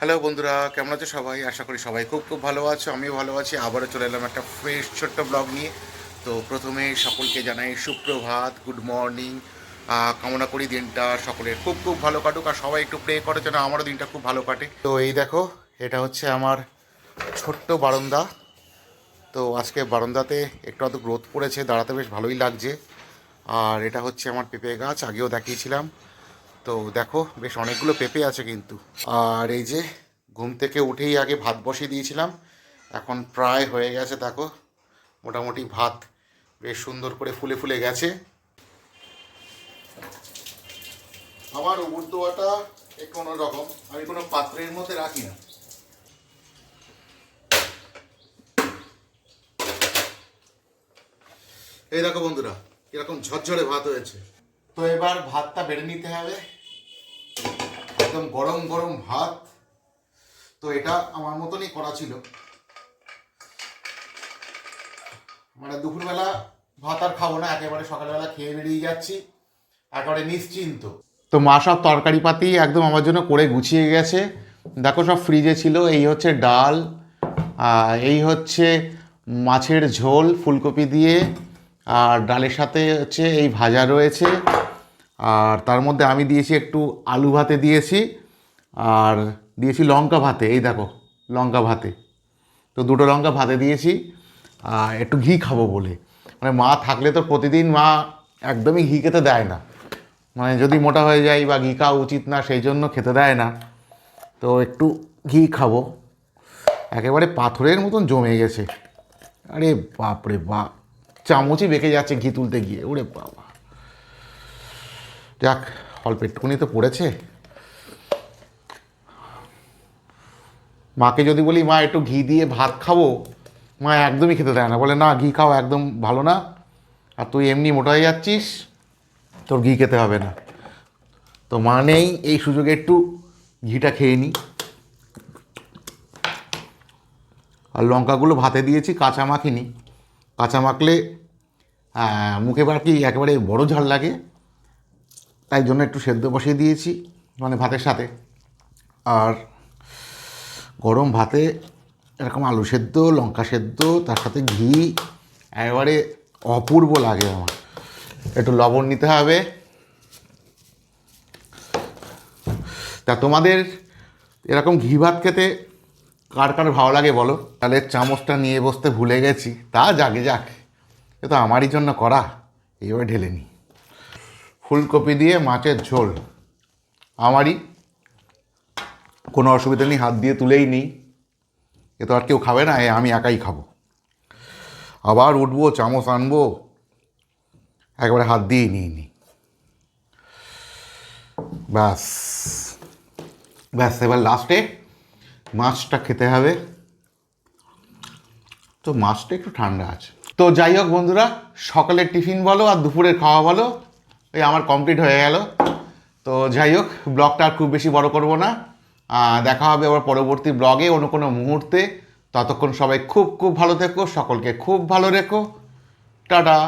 Hello বন্ধুরা, কেমন আছো সবাই? আশা করি সবাই খুব খুব ভালো আছো, আমিও ভালো আছি। আবারও চলে এলাম একটা ফ্রেশ ছোট্ট ব্লগ নিয়ে। তো প্রথমে সকলকে জানাই সুপ্রভাত গুড মর্নিং কামনা করি দিনটা সকলের খুব খুব ভালো কাটুক আর সবাই একটু প্রে করে যেন আমারও দিনটা খুব ভালো কাটে। তো এই দেখো, এটা হচ্ছে আমার ছোট্ট বারান্দা। তো আজকে বারান্দাতে একটু আধটু গ্রোথ পড়েছে, দাঁড়াতে বেশ ভালোই লাগছে। আর এটা হচ্ছে আমার পেঁপে গাছ, আগেও দেখিয়েছিলাম। তো দেখো, বেশ অনেকগুলো পেঁপে আছে কিন্তু। আর এই যে, ঘুম থেকে উঠেই আগে ভাত বসিয়ে দিয়েছিলাম। এখন প্রায় হয়ে গেছে, দেখো। মোটামুটি ভাত বেশ সুন্দর করে ফুলে ফুলে গেছে। আমার উবুর দোয়াটা কোনো রকম, আমি কোনো পাত্রের মধ্যে রাখি না। এই দেখো বন্ধুরা এরকম ঝরঝরে ভাত হয়েছে। তো এবার ভাতটা বেড়ে নিতে হবে। একদম গরম গরম ভাত। তো এটা আমার মতনই করা ছিল। মানে দুপুরবেলা ভাত আর খাব না, একেবারে সকালবেলা খেয়ে বেরিয়ে যাচ্ছি। একেবারে নিশ্চিন্ত। তো মা সব তরকারি পাতি একদম আমার জন্য করে গুছিয়ে গেছে। দেখো সব ফ্রিজে ছিল, এই হচ্ছে ডাল এই হচ্ছে মাছের ঝোল, ফুলকপি দিয়ে। আর ডালের সাথে হচ্ছে এই ভাজা রয়েছে। আর তার মধ্যে আমি দিয়েছি একটু আলু ভাতে দিয়েছি আর দিয়েছি লঙ্কা ভাতে, এই দেখো, লঙ্কা ভাতে। তো দুটো লঙ্কা ভাতে দিয়েছি, আর একটু ঘি খাব বলে। মানে মা থাকলে তো প্রতিদিন মা একদমই ঘি খেতে দেয় না। মানে যদি মোটা হয়ে যায় বা ঘি খাওয়া উচিত না, সেই জন্য খেতে দেয় না। তো একটু ঘি খাব। একেবারে পাথরের মতন জমে গেছে। আরে বাপরে বাপ, চামচই বেঁকে যাচ্ছে ঘি তুলতে গিয়ে। ওরে বাবা। যাক, অল্প একটুকুনি তো পড়েছে। মাকে যদি বলি, মা, একটু ঘি দিয়ে ভাত খাব? মা একদমই খেতে দেয় না। বলে, না, ঘি খাও, একদম ভালো না। আর তুই এমনি মোটা হয়ে যাচ্ছিস, তোর ঘি খেতে হবে না। তো মা নেই এই সুযোগে একটু ঘিটা খেয়ে নিই আর লঙ্কাগুলো ভাতে দিয়েছি, কাঁচা মাখিনি কাঁচা মাখলে মুখে বার কি একেবারে বড় ঝাল লাগে। তাই জন্য একটু সেদ্ধ বসিয়ে দিয়েছি মানে ভাতের সাথে। আর গরম ভাতে এরকম আলু সেদ্ধ, লঙ্কা সেদ্ধ, তার সাথে ঘি, একেবারে অপূর্ব লাগে আমার। একটু লবণ নিতে হবে। তা তোমাদের এরকম ঘি ভাত খেতে কার কার ভালো লাগে বলো? তাহলে চামচটা নিয়ে বসতে ভুলে গেছি। তা যাকে যাক, এ তো আমারই জন্য করা এইভাবে ঢেলে নিই। ফুলকপি দিয়ে মাছের ঝোল। আমারই কোনো অসুবিধা নেই, হাত দিয়ে তুলেই নিই। এ তো আর কেউ খাবে না, এ আমি একাই খাব। আবার উঠবো, চামচ আনব, একবারে হাত দিয়েই নিই। নি ব্যাস। ব্যাস, এবার লাস্টে মাছটা খেতে হবে। তো মাছটা একটু ঠান্ডা আছে। তো যাই হোক বন্ধুরা, সকালের টিফিন বলো আর দুপুরের খাওয়া বলো। এই আমার কমপ্লিট হয়ে গেল। তো যাই হোক, ব্লগটা আর খুব বেশি বড় করব না। দেখা হবে আবার পরবর্তী ব্লগে অন্য কোনো মুহূর্তে। ততক্ষণ সবাই খুব খুব ভালো থেকো, সকলকে খুব ভালো রেখো। টাটা।